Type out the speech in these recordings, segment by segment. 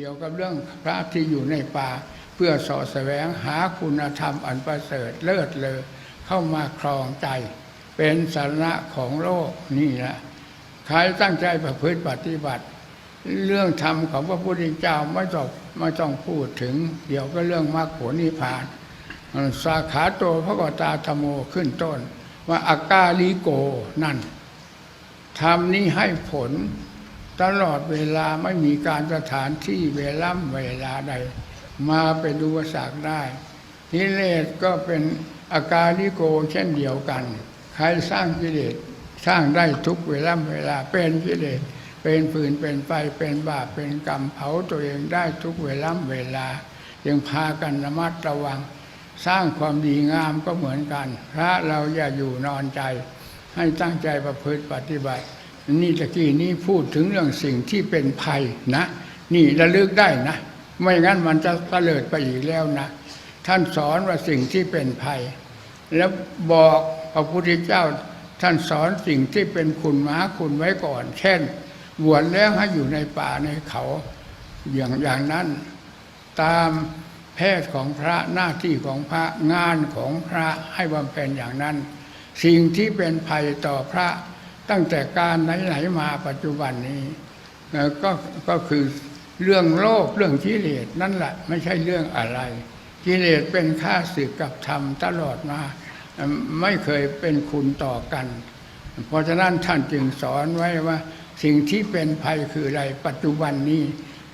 เกี่ยวกับเรื่องพระที่อยู่ในป่า เพื่อสอแสวงหาคุณธรรมอันประเสริฐเลิศเลอเข้ามาครองใจ เป็นสาระของโลกนี่แหละใครตั้งใจประพฤติปฏิบัติ เรื่องธรรมของพระพุทธเจ้าไม่ต้องไม่ต้องพูดถึง เดี๋ยวก็เรื่องมรรคผลนิพพานสาขาโตพระกตาธรรมโมขึ้นต้น ว่าอากาลิโกนั่นทำนี้ให้ผล ตลอดเวลาไม่มีการสถานที่เวล่ำเวลาใด มาเป็นอุปสรรคได้นิเลศก็เป็นอาการลิโกเช่นเดียวกัน ใครสร้างกิเลสสร้างได้ทุกเวล่ำเวลาเป็นกิเลสเป็นฟืนเป็นไฟเป็นบาปเป็นกรรมเผาตัวเองได้ทุกเวล่ำเวลายังพากันระมัดระวัง สร้างความดีงามก็เหมือนกัน พระเราอย่าอยู่นอนใจ ให้ตั้งใจประพฤติปฏิบัติ นี่ตะกี้นี้พูดถึงเรื่องสิ่งที่เป็นภัยนะ นี่ระลึกได้นะ ไม่งั้นมันจะเตลิดไปอีกแล้วนะ ท่านสอนว่าสิ่งที่เป็นภัย แล้วบอกพระพุทธเจ้าท่านสอนสิ่งที่เป็นคุณม้าคุณไว้ก่อน เช่น บวชแล้วให้อยู่ในป่าในเขาอย่างอย่างนั้น ตามแพทย์ของพระหน้าที่ของพระงานของพระให้บำเพ็ญอย่างนั้น สิ่งที่เป็นภัยต่อพระ ตั้งแต่การไหนๆมาปัจจุบันนี้ก็ก็คือเรื่องโลภเรื่องกิเลสนั่นแหละไม่ใช่เรื่องอะไรกิเลสเป็นข้าศึกกับธรรมตลอดมาไม่เคยเป็นคุณต่อกัน เพราะฉะนั้นท่านจึงสอนไว้ว่า สิ่งที่เป็นภัยคืออะไร ปัจจุบันนี้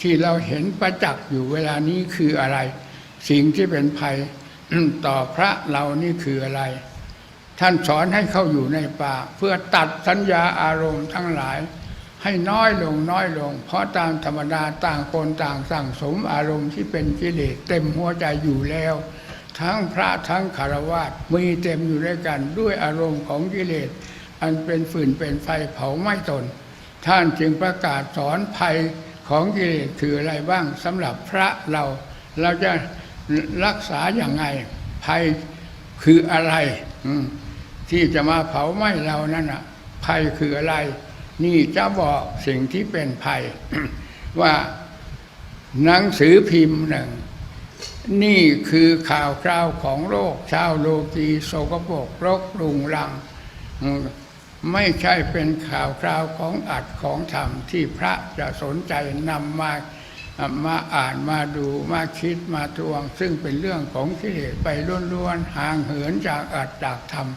ที่เราเห็นประจักษ์อยู่เวลานี้คืออะไร สิ่งที่เป็นภัยต่อพระเรานี่คืออะไร ท่านสอนให้เข้าอยู่ในป่า เพื่อตัดสัญญาอารมณ์ทั้งหลาย ให้น้อยลงน้อยลง เพราะตามธรรมดาต่างคนต่างสั่งสมอารมณ์ที่เป็นกิเลสเต็มหัวใจอยู่แล้ว ทั้งพระทั้งคารวะมีเต็มอยู่ด้วยกันด้วยอารมณ์ของกิเลส อันเป็นฝืนเป็นไฟเผาไหม้ตน ท่านจึงประกาศสอนภัยของกิเลสคืออะไรบ้างสำหรับพระเราเราจะรักษาอย่างไงภัยคืออะไรอื ที่จะมาเผาไหม้เรานั่นอะภัยคืออะไร นี่จะบอกสิ่งที่เป็นภัย ว่าหนังสือพิมพ์หนึ่ง นี่คือข่าวคราวของโลกชาวโลกีโสกปกรกรุงรัง ไม่ใช่เป็นข่าวคราวของอัดของธรรมที่พระจะสนใจนำมามาอ่านมาดูมาคิดมาทวง ซึ่งเป็นเรื่องของกิเลสไปล้วนๆห่างเหินจากอัดจากธรรม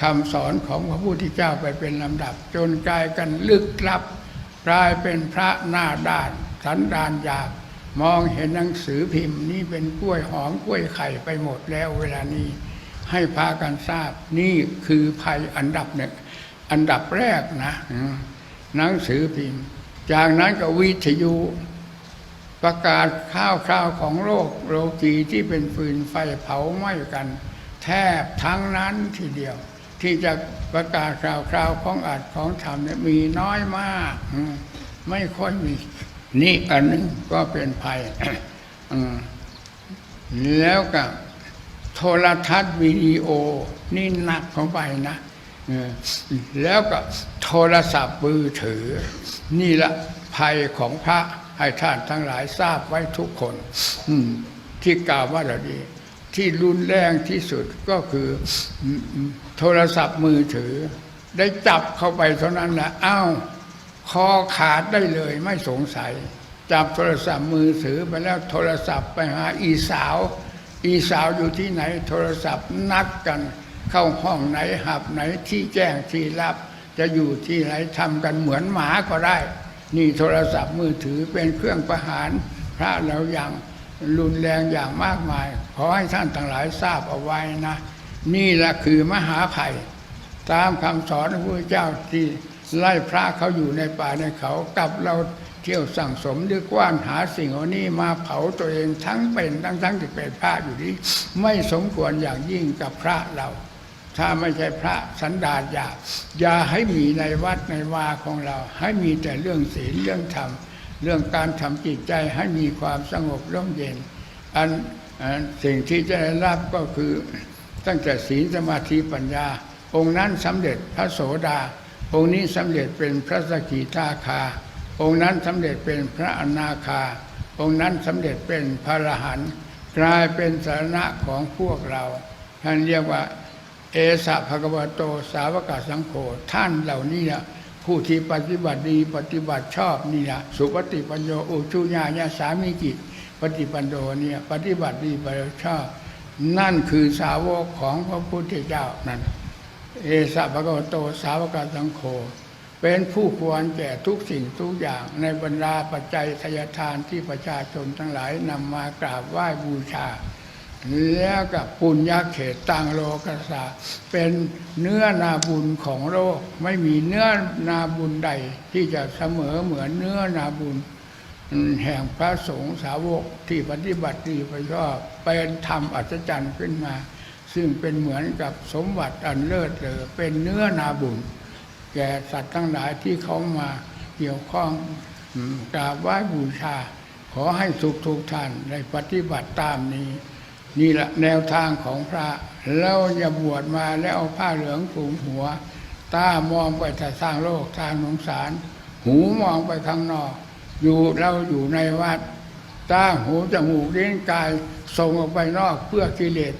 คำสอนของพระพุทธเจ้าไปเป็นลำดับ จนกลายกันลึกลับกลายเป็นพระหน้าด้าน สันดานหยาบมองเห็นหนังสือพิมพ์นี่เป็นกล้วยหอมกล้วยไข่ไปหมดแล้วเวลานี้ ให้พากันทราบนี่คือภัยอันดับหนึ่งอันดับแรกนะหนังสือพิมพ์ จากนั้นก็วิทยุประกาศข้าวคราวของโลกโลกีที่เป็นฟืนไฟเผาไหม้กัน แทบทั้งนั้นทีเดียว ที่จะประกาศข่าวคราวของอัดของธรรมเนี่ยมีน้อยมาก ไม่ค่อยมี นี่อันนึงก็เป็นภัยแล้วก็โทรทัศน์วิดีโอ นี่หนักเข้าไปนะแล้วก็โทรศัพท์มือถือ นี่ละภัยของพระให้ท่านทั้งหลายทราบไว้ทุกคนที่กล่าวว่าเราดี ที่รุนแรงที่สุดก็คือ โทรศัพท์มือถือ ได้จับเข้าไปเท่านั้นแหละอ้าวคอขาดได้เลยไม่สงสัย จับโทรศัพท์มือถือไปแล้วโทรศัพท์ไปหาอีสาว อีสาวอยู่ที่ไหน โทรศัพท์นัดกัน เข้าห้องไหนหับไหนที่แจ้งที่รับ จะอยู่ที่ไหนทำกันเหมือนหมาก็ได้ นี่โทรศัพท์มือถือเป็นเครื่องประหารพระเราอย่างรุนแรงอย่างมากมาย ขอให้ท่านทั้งหลายทราบเอาไว้นะ นี่แหละคือมหาภัย ตามคำสอนของพระเจ้าที่ไล่พระเขาอยู่ในป่าในเขากับเราเที่ยวสั่งสมหรือกว้านหาสิ่งเหล่านี้มาเผาตัวเองทั้งเป็นทั้งทั้งที่เป็นพระอยู่นี้ไม่สมควรอย่างยิ่งกับพระเรา ถ้าไม่ใช่พระสันดานอย่าอย่าให้มีในวัดในวาของเรา ให้มีแต่เรื่องศีลเรื่องธรรม เรื่องการทำจิตใจให้มีความสงบร่มเย็น อันอันสิ่งที่จะได้รับก็คือ ตั้งแต่ศีลสมาธิปัญญา องค์นั้นสำเร็จพระโสดา องค์นี้สำเร็จเป็นพระสกิทาคา องค์นั้นสำเร็จเป็นพระอนาคา องค์นั้นสำเร็จเป็นพระอรหันต์กลายเป็นสาระของพวกเรา ท่านเรียกว่าเอสะภะคะวโตสาวกสังโฆท่านเหล่านี้นะผู้ที่ปฏิบัติดีปฏิบัติชอบนี่นะสุปฏิปัญโยอุชุญาญาสามิกิปฏิปันโดเนี่ยปฏิบัติดีปฏิบัติชอบ นั่นคือสาวกของพระพุทธเจ้านั่นเอสะภะคะโตสาวกสังโฆเป็นผู้ควรแก่ทุกสิ่งทุกอย่างในบรรดาปัจจัยทายทานที่ประชาชนทั้งหลายนำมากราบไหว้บูชาแล้วกับปุญญาเขตตังโลกสาเป็นเนื้อนาบุญของโลก ไม่มีเนื้อนาบุญใดที่จะเสมอเหมือนเนื้อนาบุญ แห่งพระสงฆ์สาวกที่ปฏิบัติดีไปชอบเป็นธรรมอัศจรรย์ขึ้นมา ซึ่งเป็นเหมือนกับสมบัติอันเลิศเลอเป็นเนื้อนาบุญ แก่สัตว์ทั้งหลายที่เขามาเกี่ยวข้องกราบไหว้บูชา ขอให้สุขทุกท่านได้ปฏิบัติตามนี้ นี่แหละแนวทางของพระเราอย่าบวชมาแล้วเอาผ้าเหลืองคลุมหัว ตามองไปแต่สร้างโลกทางสงสาร หูมองไปข้างนอก อยู่เราอยู่ในวัด ตาหูจมูกเลิ้นกายส่งออกไปนอกเพื่อกิเลส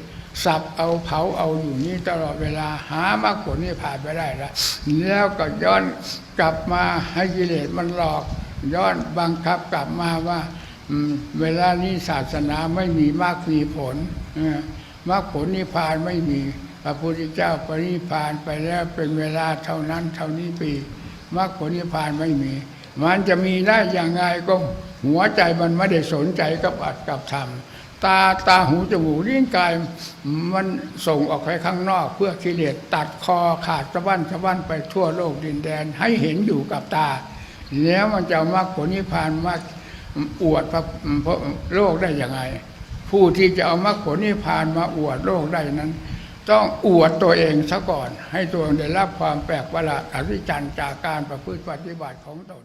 สับเอาเผาเอาอยู่นี่ตลอดเวลาหามรรคผลนี่ผ่านไปได้แล้วแล้วก็ย้อนกลับมาให้กิเลสมันหลอก ย้อนบังคับกลับมาว่าเวลานี้ศาสนาไม่มีมรรคมีผลมรรคผลนิพพานไม่มีพระพุทธเจ้าปรินิพพานไปแล้วเป็นเวลาเท่านั้นเท่านี้ปีมรรคผลนิพพานไม่มี มันจะมีได้อย่างไงก็หัวใจมันไม่ได้สนใจกับอัดกับทำตาตาหูจมูกลิ้นกายมันส่งออกไปข้างนอก เพื่อกิเลสตัดคอขาดสะบั้นสะบั้นไปทั่วโลกดินแดนให้เห็นอยู่กับตา แล้วมันจะมรรคผลนิพพานมาอวดพระพระโลกได้ยังไง ผู้ที่จะเอามรรคผลนิพพานมาอวดโลกได้นั้น ต้องอวดตัวเองซะก่อน ให้ตัวได้รับความแปลกประหลาดอัศจรรย์จากการประพฤติปฏิบัติของตน